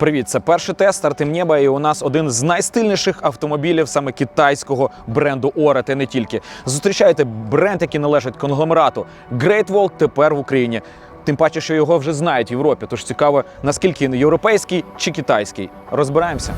Привіт, це перший тест Артем Нєба, і у нас один з найстильніших автомобілів саме китайського бренду Ора, та не тільки. Зустрічайте бренд, який належить конгломерату Great Wall тепер в Україні. Тим паче, що його вже знають в Європі. Тож цікаво, наскільки він європейський чи китайський. Розбираємося.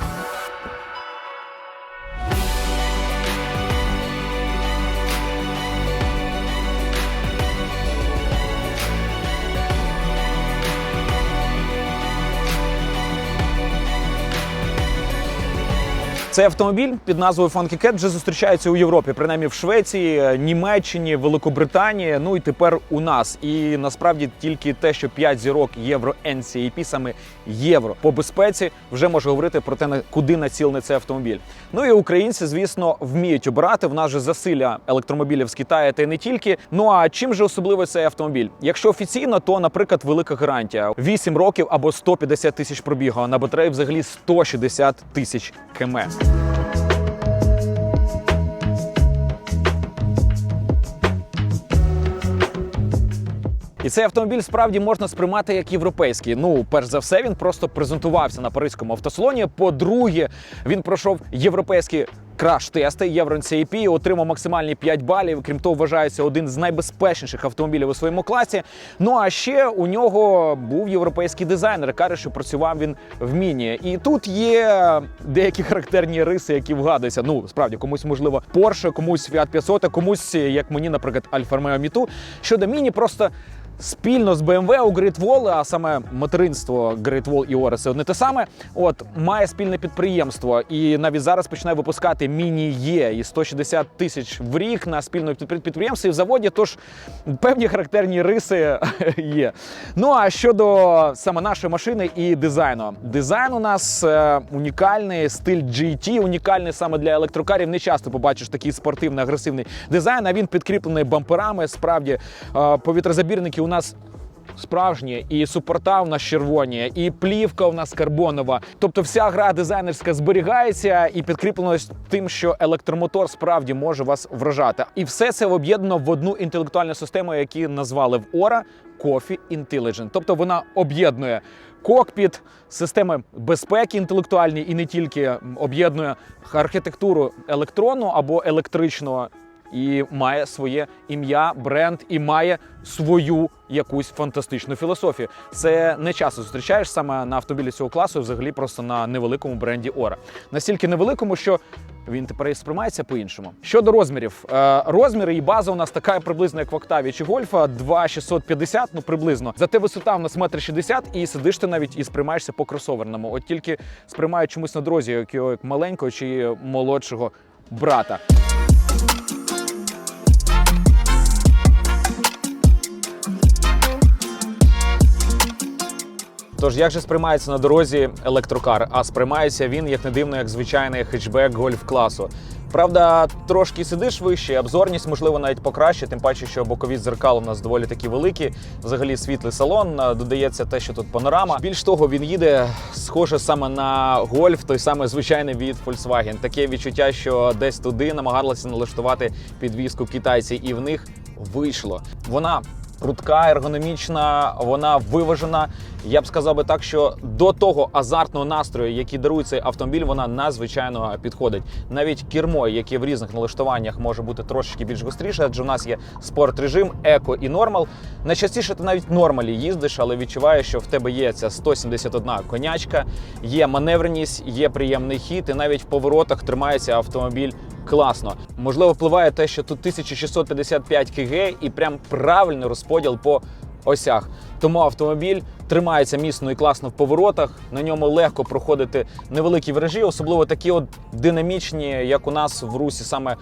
Цей автомобіль під назвою Funky Cat вже зустрічається у Європі, принаймні в Швеції, Німеччині, Великобританії. Ну і тепер у нас. І насправді тільки те, що 5 зірок євро NCAP, саме євро по безпеці, вже може говорити про те, куди націлений цей автомобіль. Ну і українці, звісно, вміють обирати. В нас же засилля електромобілів з Китаю та й не тільки. Ну а чим же особливий цей автомобіль? Якщо офіційно, то, наприклад, велика гарантія: 8 років або 150 тисяч пробігу, а на батареї взагалі 160 тисяч км. І цей автомобіль справді можна сприймати як європейський. Ну, перш за все, він просто презентувався на паризькому автосалоні. По-друге, він пройшов європейські краш-тести Євро NCAP, отримав максимальні 5 балів. Крім того, вважається один з найбезпечніших автомобілів у своєму класі. Ну а ще у нього був європейський дизайнер. Каже, що працював він в міні. І тут є деякі характерні риси, які вгадуються. Ну, справді, комусь можливо Porsche, комусь Fiat 500, а комусь, як мені, наприклад, Alfa Romeo Mitu. Щодо міні, просто. Спільно з BMW у Great а саме материнство Great Wall і це одне те саме. От має спільне підприємство, і навіть зараз починає випускати міні-Є і 160 тисяч в рік на спільному підпри- підприємстві в заводі. Тож певні характерні риси є. Ну а щодо саме нашої машини і дизайну, дизайн у нас е, унікальний стиль GT, унікальний саме для електрокарів. Не часто побачиш такий спортивний агресивний дизайн. А він підкріплений бамперами. Справді е, повітрозабірники у нас. Справжні і супорта у нас червоні, і плівка у нас карбонова. Тобто вся гра дизайнерська зберігається і підкріплено тим, що електромотор справді може вас вражати. І все це об'єднано в одну інтелектуальну систему, яку назвали в Ora Coffee Intelligent. Тобто вона об'єднує кокпіт, системи безпеки інтелектуальні і не тільки об'єднує архітектуру електронну або електричного і має своє ім'я, бренд, і має свою якусь фантастичну філософію. Це не часто зустрічаєш саме на автомобілі цього класу, взагалі просто на невеликому бренді Ора. Настільки невеликому, що він тепер і сприймається по-іншому. Щодо розмірів, Е, розміри і база у нас така приблизно, як в Октаві чи Гольфа, 2,650, ну приблизно. Зате висота у нас метр шістдесят, і сидиш ти навіть і сприймаєшся по кросоверному. От тільки сприймають чомусь на дорозі, як маленького чи молодшого брата. Тож як же сприймається на дорозі електрокар? А сприймається він, як не дивно, як звичайний хетчбек гольф класу. Правда, трошки сидиш вище, обзорність, можливо, навіть покраще, тим паче, що бокові дзеркала у нас доволі такі великі. Взагалі світлий салон. Додається те, що тут панорама. Більш того, він їде схоже саме на гольф, той самий звичайний від Volkswagen. Таке відчуття, що десь туди намагалися налаштувати підвіску китайці, і в них вийшло. Вона прудка, ергономічна, вона виважена. Я б сказав би так, що до того азартного настрою, який дарує цей автомобіль, вона надзвичайно підходить. Навіть кермо, яке в різних налаштуваннях може бути трошечки більш гостріше, адже у нас є спорт режим, еко і нормал. Найчастіше ти навіть в нормалі їздиш, але відчуваєш, що в тебе є ця 171 конячка, є маневреність, є приємний хід, і навіть в поворотах тримається автомобіль класно. Можливо, впливає те, що тут 1655 кг і прям правильний розподіл по осях. Тому автомобіль тримається міцно і класно в поворотах. На ньому легко проходити невеликі виражі, особливо такі от динамічні, як у нас в русі, саме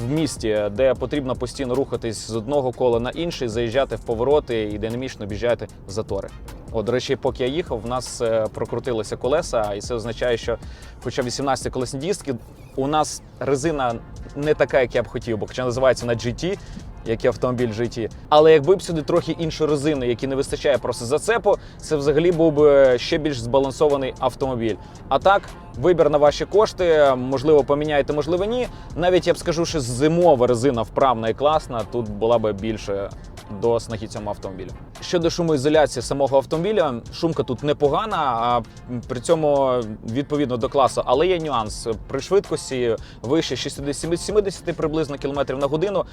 в місті, де потрібно постійно рухатись з одного кола на інший, заїжджати в повороти і динамічно біжати в затори. О, до речі, поки я їхав, в нас е, прокрутилися колеса, і це означає, що, хоча 18 колесні дістки, у нас резина не така, як я б хотів, бо хоча називається на GT, як і автомобіль GT. Але якби б сюди трохи іншу резину, які не вистачає просто зацепу, це взагалі був би ще більш збалансований автомобіль. А так, вибір на ваші кошти, можливо, поміняєте, можливо, ні. Навіть я б скажу, що зимова резина вправна і класна, тут була би більше до снаги цьому автомобілю. Щодо шумоізоляції самого автомобіля, шумка тут непогана, а при цьому відповідно до класу. Але є нюанс при швидкості вище 60-70 приблизно кілометрів на годину.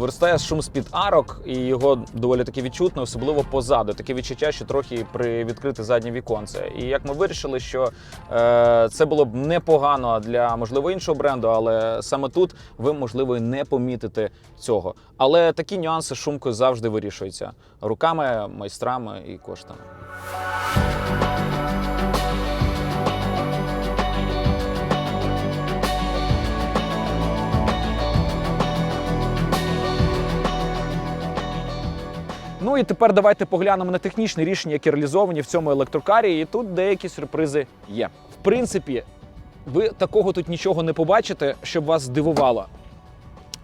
Виростає шум з-під арок, і його доволі таки відчутно, особливо позаду. Таке відчуття, що трохи при відкрите заднє віконце. І як ми вирішили, що е, це було б непогано для можливо іншого бренду, але саме тут ви можливо не помітите цього. Але такі нюанси шумкою завжди вирішуються руками, майстрами і коштами. Ну і тепер давайте поглянемо на технічні рішення, які реалізовані в цьому електрокарі. І тут деякі сюрпризи є. Принципі, ви такого тут нічого не побачите, щоб вас здивувало.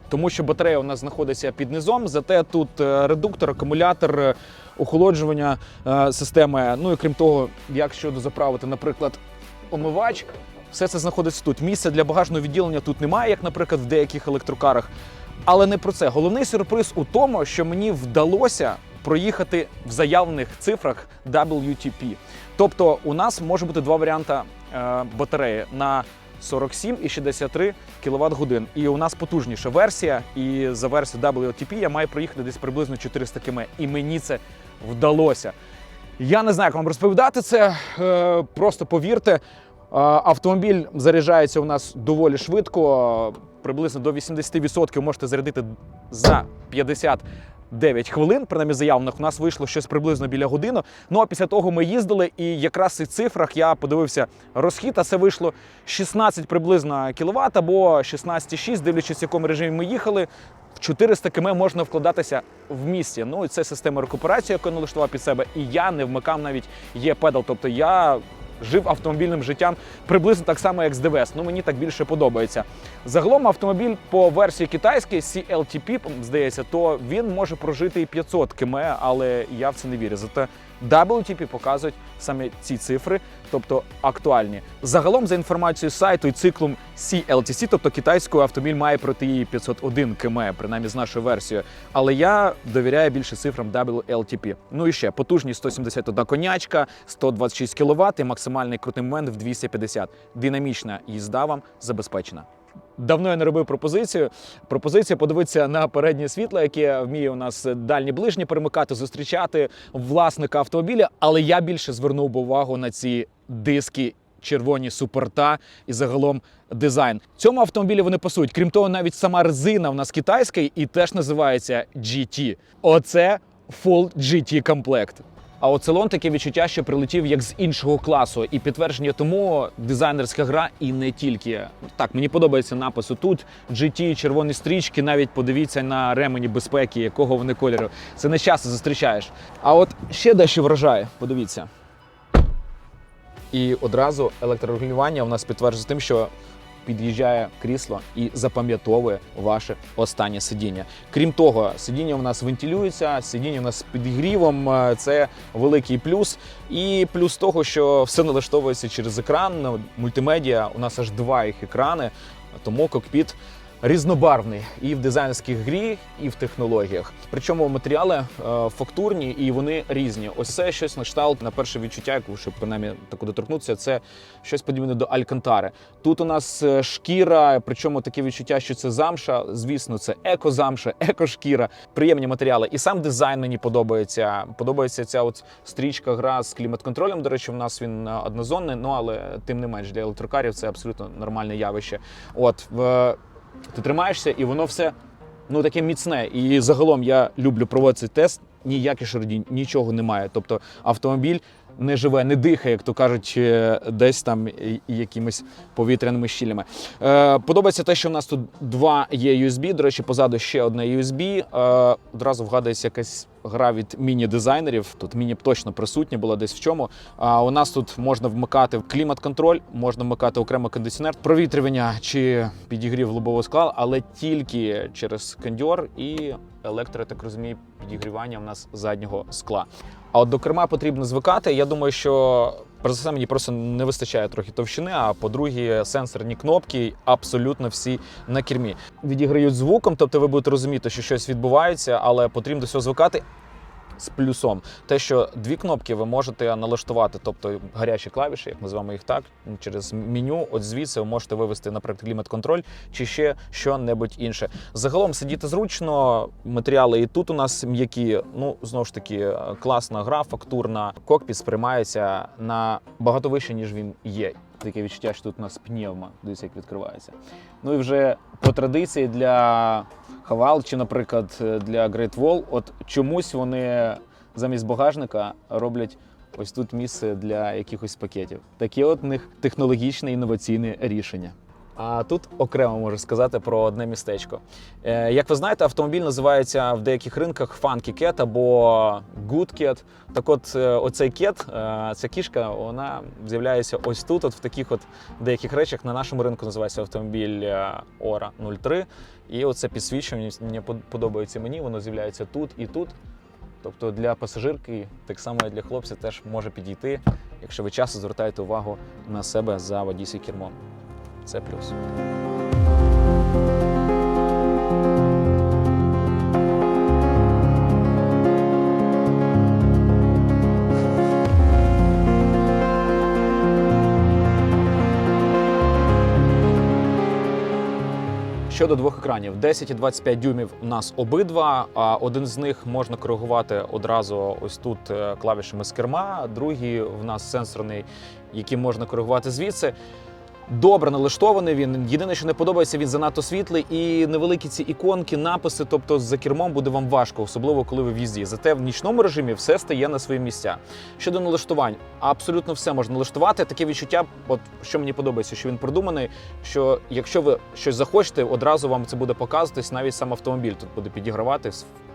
Тому що батарея у нас знаходиться під низом, зате тут е, редуктор, акумулятор, е, охолоджування е, системи. Ну і крім того, якщо заправити, наприклад, омивач, все це знаходиться тут. Місця для багажного відділення тут немає, як, наприклад, в деяких електрокарах. Але не про це. Головний сюрприз у тому, що мені вдалося проїхати в заявлених цифрах WTP. Тобто, у нас може бути два варіанти батареї на 47 і 63 кВт годин. І у нас потужніша версія. І за версією WTP я маю проїхати десь приблизно 400 км. І мені це вдалося. Я не знаю, як вам розповідати це. е, Просто повірте. Е, Автомобіль заряджається у нас доволі швидко. Приблизно до 80% можете зарядити за 59 хвилин. Принаймні заявлених у нас вийшло щось приблизно біля години. Ну а після того ми їздили, і якраз в цифрах я подивився розхід, а це вийшло 16 приблизно кВт або 16,6, дивлячись, в якому режимі ми їхали. В 400 км можна вкладатися в місті. Ну і це система рекуперації, яку я налаштував під себе. І я не вмикав навіть є педал. Тобто я жив автомобільним життям приблизно так само, як з ДВС. Ну мені так більше подобається. Загалом автомобіль по версії китайській CLTP, здається, то він може прожити і 500 км, але я в це не вірю. Зате WTP показують саме ці цифри, тобто актуальні. Загалом, за інформацією сайту і циклом CLTC, тобто китайською автомобіль має пройти її 501 км, принаймні з нашою версією. Але я довіряю більше цифрам WLTP. Ну і ще потужність 171 конячка, 126 кВт і максимальний крутий момент в 250. Динамічна їзда вам забезпечена. Давно я не робив пропозицію. Пропозиція подивитися на переднє світло, яке вміє у нас дальні ближні перемикати, зустрічати власника автомобіля. Але я більше звернув увагу на ці диски. Червоні супорта і загалом дизайн. Цьому автомобілі вони пасують. Крім того, навіть сама резина в нас китайська і теж називається GT. Оце Full GT комплект. А от салон таке відчуття, що прилетів як з іншого класу, і підтвердження тому дизайнерська гра, і не тільки так. Мені подобається напис тут GT, червоні стрічки. Навіть подивіться на ремені безпеки, якого вони кольору. Це не часто зустрічаєш. А от ще дещо вражає. Подивіться. І одразу електрорегулювання у нас підтверджує тим, що під'їжджає крісло і запам'ятовує ваше останнє сидіння. Крім того, сидіння у нас вентилюється, сидіння у нас з підігрівом. е, Це великий плюс. І плюс того, що все налаштовується через екран. Мультимедіа у нас аж два їх екрани, тому кокпіт різнобарвний і в дизайнерській грі, і в технологіях. Причому матеріали е, фактурні і вони різні. Ось це щось на кшталт на перше відчуття, яку щоб принаймні таку доторкнутися, це щось подібне до Алькантари. Тут у нас е, шкіра, причому таке відчуття, що це замша. Звісно, це еко-замша, еко-шкіра, приємні матеріали. І сам дизайн мені подобається. Подобається ця от стрічка гра з клімат-контролем. До речі, в нас він е, однозонний, ну але тим не менш для електрокарів це абсолютно нормальне явище. От в ти тримаєшся, і воно все ну таке міцне. І загалом я люблю проводити цей тест. Ніяких шародінь, нічого немає. Тобто автомобіль не живе, не дихає, як то кажуть, е, десь там якимись повітряними щілями. Е, подобається те, що в нас тут два є USB. До речі, позаду ще одне USB. Е, одразу вгадується якась гра від міні-дизайнерів. Тут міні точно присутня була десь в чому. А у нас тут можна вмикати клімат-контроль, можна вмикати окремо кондиціонер, провітрювання чи підігрів лобового скла, але тільки через кондьор і електро, так розумію, підігрівання в нас заднього скла. А от до керма потрібно звикати. Я думаю, що перш за мені просто не вистачає трохи товщини. А по-друге, сенсорні кнопки абсолютно всі на кермі. Відіграють звуком, тобто ви будете розуміти, що щось відбувається, але потрібно до цього звикати. З плюсом, те, що дві кнопки ви можете налаштувати, тобто гарячі клавіші, як називаємо їх так, через меню. От звідси ви можете вивести, наприклад, клімат-контроль чи ще що-небудь інше. Загалом сидіти зручно, матеріали і тут у нас м'які. Ну знову ж таки, класна гра, фактурна. Кокпіт сприймається на багато вище, ніж він є. Таке відчуття, що тут у нас пневма, дивіться, як відкривається. Ну і вже по традиції для Хавал чи, наприклад, для Great Wall, от чомусь вони замість багажника роблять ось тут місце для якихось пакетів. Таке от них технологічне інноваційне рішення. А тут окремо можу сказати про одне містечко. Е, як ви знаєте, автомобіль називається в деяких ринках Funky Cat або Good Cat. Так от, е, оцей кет, е, ця кішка, вона з'являється ось тут, от в таких от деяких речах. На нашому ринку називається автомобіль Ora 03. І оце підсвічування подобається мені, воно з'являється тут і тут. Тобто для пасажирки, так само і для хлопця, теж може підійти, якщо ви часто звертаєте увагу на себе за водійським кермом. Це плюс. Щодо двох екранів, 10 і 25 дюймів у нас обидва. А один з них можна коригувати одразу ось тут е, клавішами з керма. Другий в нас сенсорний, який можна коригувати звідси. Добре налаштований він. Єдине, що не подобається, він занадто світлий і невеликі ці іконки, написи. Тобто за кермом буде вам важко, особливо коли ви в їзді. Зате в нічному режимі все стає на свої місця. Щодо налаштувань, абсолютно все можна налаштувати. Таке відчуття, от що мені подобається, що він продуманий. Що якщо ви щось захочете, одразу вам це буде показуватись, навіть сам автомобіль тут буде підігравати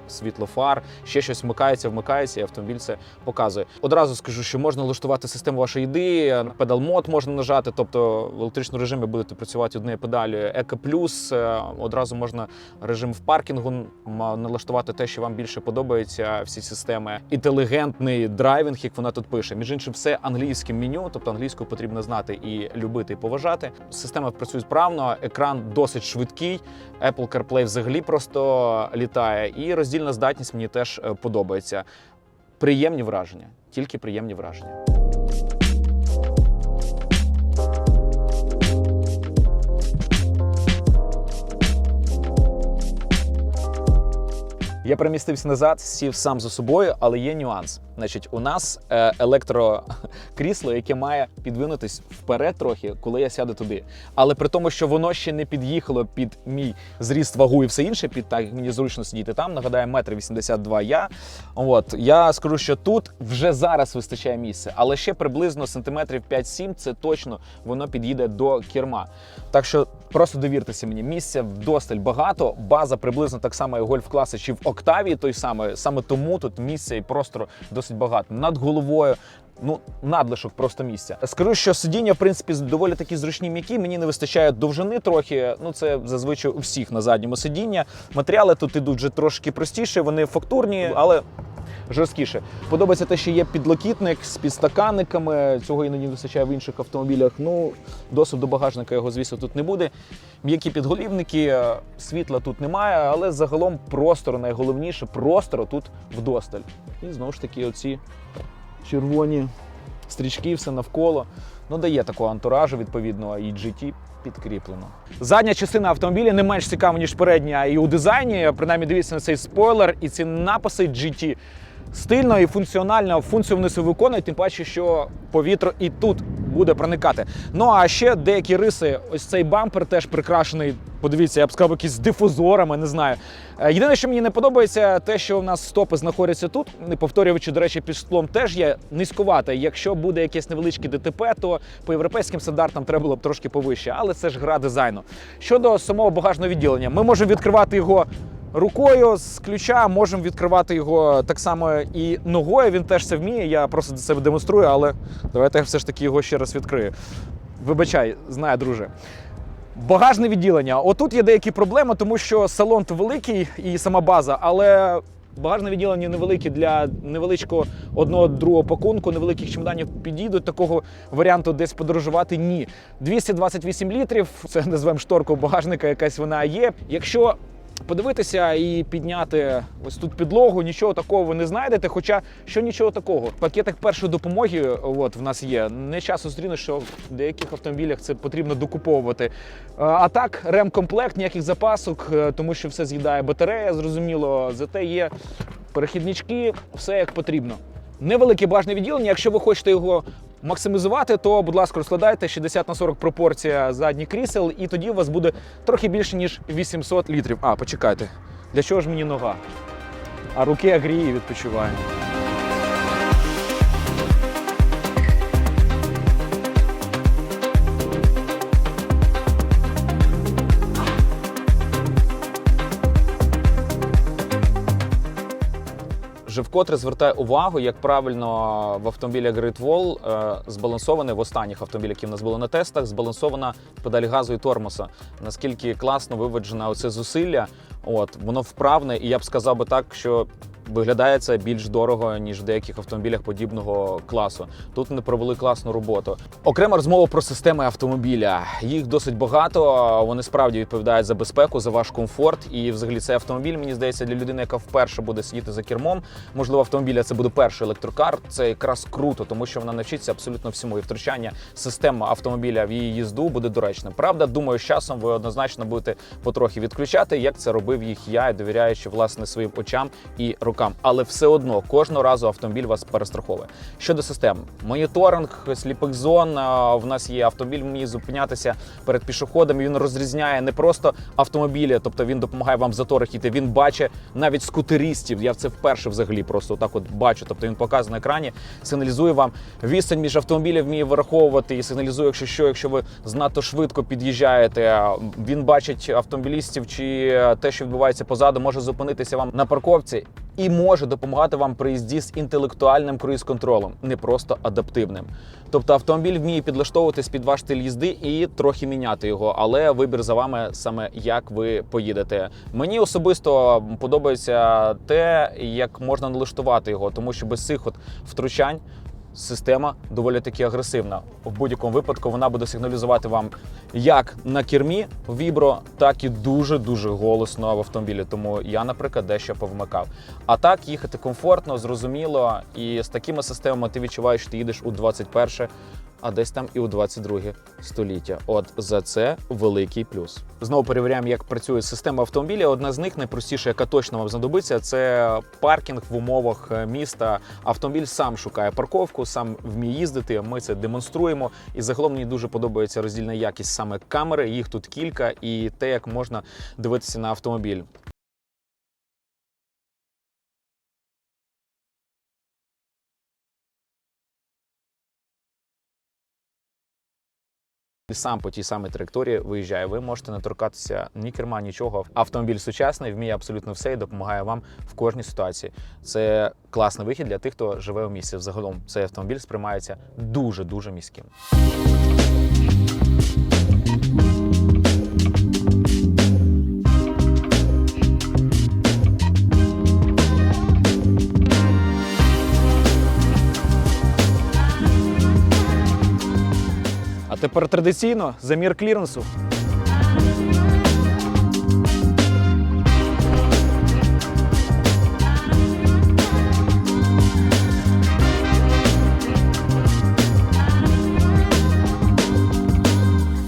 світло фар, ще щось вмикається, вмикається, і автомобіль це показує. Одразу скажу, що можна налаштувати систему вашої їди, педал мод можна нажати, тобто в електричному режимі будете працювати однією педалю. Еко плюс е, одразу можна режим в паркінгу налаштувати те, що вам більше подобається. Всі системи. Інтелігентний драйвінг, як вона тут пише. Між іншим, все англійським меню, тобто англійську потрібно знати і любити, і поважати. Система працює справно, екран досить швидкий. Apple CarPlay взагалі просто літає. І роздільна здатність мені теж е, подобається. Приємні враження, тільки приємні враження. Я перемістився назад, сів сам за собою, але є нюанс. Значить, у нас е, електрокрісло, яке має підвинутись вперед трохи, коли я сяду туди. Але при тому, що воно ще не під'їхало під мій зріст вагу і все інше, під так мені зручно сидіти там. Нагадаю, метр 82 я. От я скажу, що тут вже зараз вистачає місця, але ще приблизно сантиметрів 5-7 це точно воно під'їде до керма. Так що просто довіртеся мені, місця вдосталь багато. База приблизно так само, як гольф класи чи в Октавії той самий. Саме тому тут місця і простору досить багато. Над головою. Ну, надлишок просто місця. Скажу, що сидіння, в принципі, доволі такі зручні м'які. Мені не вистачає довжини трохи. Ну, це зазвичай у всіх на задньому сидіння. Матеріали тут ідуть вже трошки простіше, вони фактурні, але жорсткіше. Подобається те, що є підлокітник з підстаканниками. Цього іноді не вистачає в інших автомобілях. Ну, досить до багажника його, звісно, тут не буде. М'які підголівники, е, світла тут немає, але загалом простору найголовніше простору тут вдосталь. І знову ж таки, оці червоні стрічки, все навколо. Ну, дає такого антуражу, відповідно, і GT підкріплено. Задня частина автомобіля не менш цікава, ніж передня і у дизайні. Принаймні, дивіться на цей спойлер і ці написи GT. Стильно і функціонально функцію вони себе виконують, тим паче, що повітря і тут буде проникати. Ну а ще деякі риси, ось цей бампер теж прикрашений. Подивіться, я б сказав, якісь з дифузорами, не знаю. Е, Єдине, що мені не подобається, те, що у нас стопи знаходяться тут, повторюючи, до речі, під склом теж є низькувате. Якщо буде якесь невеличке ДТП, то по європейським стандартам треба було б трошки повище. Але це ж гра дизайну. Щодо самого багажного відділення, ми можемо відкривати його рукою з ключа можемо відкривати його так само і ногою. Він теж це вміє. Я просто це демонструю, але давайте я все ж таки його ще раз відкрию. Вибачай, знаю, друже. Багажне відділення. Отут є деякі проблеми, тому що салон великий і сама база, але багажне відділення невелике для невеличкого одного другого пакунку, невеликих чемоданів підійдуть. Такого варіанту десь подорожувати ні. 228 літрів, це називаємо шторку багажника, якась вона є. Якщо подивитися і підняти ось тут підлогу, нічого такого ви не знайдете. Хоча що нічого такого. В пакетах першої допомоги от в нас є. Не часто зустрінеш, що в деяких автомобілях це потрібно докуповувати. А так, ремкомплект, ніяких запасок, е, тому що все з'їдає батарея, зрозуміло. Зате є перехіднички, все як потрібно. Невелике бажне відділення. Якщо ви хочете його максимізувати, то, будь ласка, розкладайте 60 на 40 пропорція задніх крісел, і тоді у вас буде трохи більше, ніж 800 літрів. А, почекайте. Для чого ж мені нога? А руки агріє відпочиває. Вже вкотре звертаю увагу, як правильно в автомобілях Great Wall е, збалансоване в останніх автомобілях, які в нас були на тестах, збалансована педаль газу і тормоза. Наскільки класно виводжено оце зусилля, от воно вправне, і я б сказав би так, що виглядає це більш дорого ніж в деяких автомобілях подібного класу. Тут вони провели класну роботу. Окрема розмова про системи автомобіля. Їх досить багато. Вони справді відповідають за безпеку, за ваш комфорт. І, взагалі, цей автомобіль мені здається для людини, яка вперше буде сидіти за кермом. Можливо, автомобіля це буде перший електрокар. Це якраз круто, тому що вона навчиться абсолютно всьому. І втручання системи автомобіля в її їзду буде доречним. Правда, думаю, з часом ви однозначно будете потрохи відключати, як це робив їх я, довіряючи власне своїм очам і рукам. Але все одно кожного разу автомобіль вас перестраховує. Щодо систем, моніторинг сліпих зон. В нас є автомобіль, вміє зупинятися перед пішоходом. Він розрізняє не просто автомобілі, тобто він допомагає вам в заторах іти. Він бачить навіть скутеристів. Я це вперше взагалі просто так от бачу. Тобто він показує на екрані, сигналізує вам відстань між автомобілів, вміє вираховувати і сигналізує, якщо що, якщо ви знато швидко під'їжджаєте. Він бачить автомобілістів чи те, що відбувається позаду, може зупинитися вам на парковці і може допомагати вам при їзді з інтелектуальним круїз-контролем, не просто адаптивним. Тобто автомобіль вміє підлаштовуватись під ваш стиль їзди і трохи міняти його, але вибір за вами саме як ви поїдете. Мені особисто подобається те, як можна налаштувати його, тому що без цих от втручань. Система доволі таки агресивна. В будь-якому випадку вона буде сигналізувати вам як на кермі вібро, так і дуже дуже голосно в автомобілі. Тому я, наприклад, дещо повмикав. А так їхати комфортно, зрозуміло, і з такими системами ти відчуваєш, що ти їдеш у 21 а десь там і у 22 століття. От за це великий плюс. Знову перевіряємо, як працює система автомобіля. Одна з них найпростіша, яка точно вам знадобиться, це паркінг в умовах е, міста. Автомобіль сам шукає парковку, сам вміє їздити. Ми це демонструємо. І загалом мені дуже подобається роздільна якість саме камери. Їх тут кілька, і те, як можна дивитися на автомобіль. Сам по тій самій траєкторії виїжджає. Ви можете не торкатися ні керма, нічого. Автомобіль сучасний, вміє абсолютно все і допомагає вам в кожній ситуації. Це класний вихід для тих, хто живе у місті. Взагалом цей автомобіль сприймається дуже дуже міським. Тепер традиційно замір кліренсу.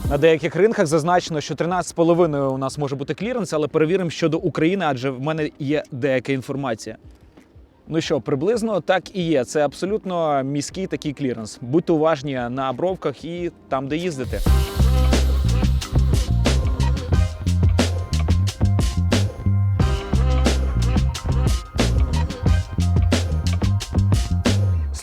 На деяких ринках зазначено, що 13,5 у нас може бути кліренс, але перевіримо щодо України, адже в мене є деяка інформація. Ну що, приблизно так і є. Це абсолютно міський такий кліренс. Будьте уважні на бровках і там, де їздите.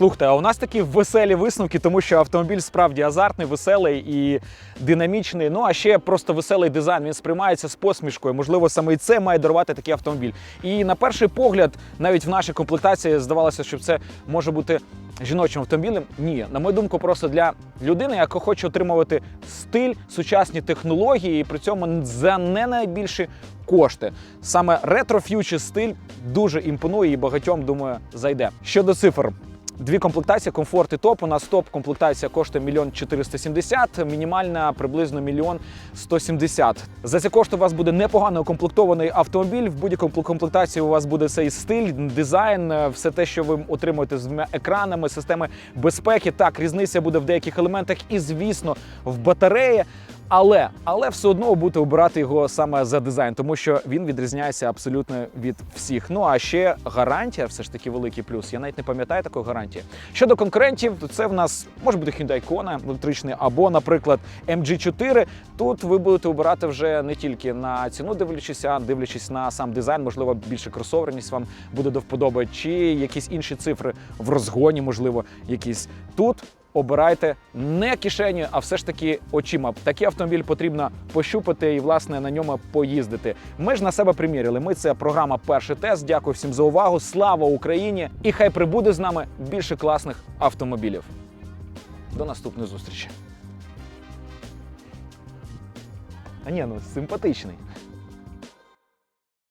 Слухайте, а у нас такі веселі висновки, тому що автомобіль справді азартний, веселий і динамічний. Ну а ще просто веселий дизайн. Він сприймається з посмішкою. Можливо, саме і це має дарувати такий автомобіль. І на перший погляд, навіть в нашій комплектації здавалося, що це може бути жіночим автомобілем. Ні, на мою думку, просто для людини, яка хоче отримувати стиль, сучасні технології, і при цьому за не найбільші кошти. Саме ретро-ф'ючер стиль дуже імпонує і багатьом, думаю, зайде. Щодо цифр. Дві комплектації, комфорт і топ. У нас топ комплектація коштує мільйон 470, мінімальна приблизно мільйон 170. За ці кошти у вас буде непогано укомплектований автомобіль. В будь-якому комплектації у вас буде цей стиль, дизайн, е, все те, що ви отримуєте з екранами, системи безпеки. Так, різниця буде в деяких елементах, і звісно, в батареї. Але але все одно будете обирати його саме за дизайн, тому що він відрізняється абсолютно від всіх. Ну а ще гарантія, все ж таки великий плюс. Я навіть не пам'ятаю такої гарантії. Щодо конкурентів, то це в нас може бути Hyundai Kona електричний, або, наприклад, MG4. Тут ви будете обирати вже не тільки на ціну, дивлячись, а дивлячись на сам дизайн, можливо, більше кросоверність вам буде до вподоби, чи якісь інші цифри в розгоні, можливо, якісь тут обирайте не кишеню, а все ж таки очима. Такий автомобіль потрібно пощупати і власне на ньому поїздити. Ми ж на себе приміряли. Ми це програма Перший тест. Дякую всім за увагу. Слава Україні! І хай прибуде з нами більше класних автомобілів. До наступної зустрічі. А ні, ну симпатичний.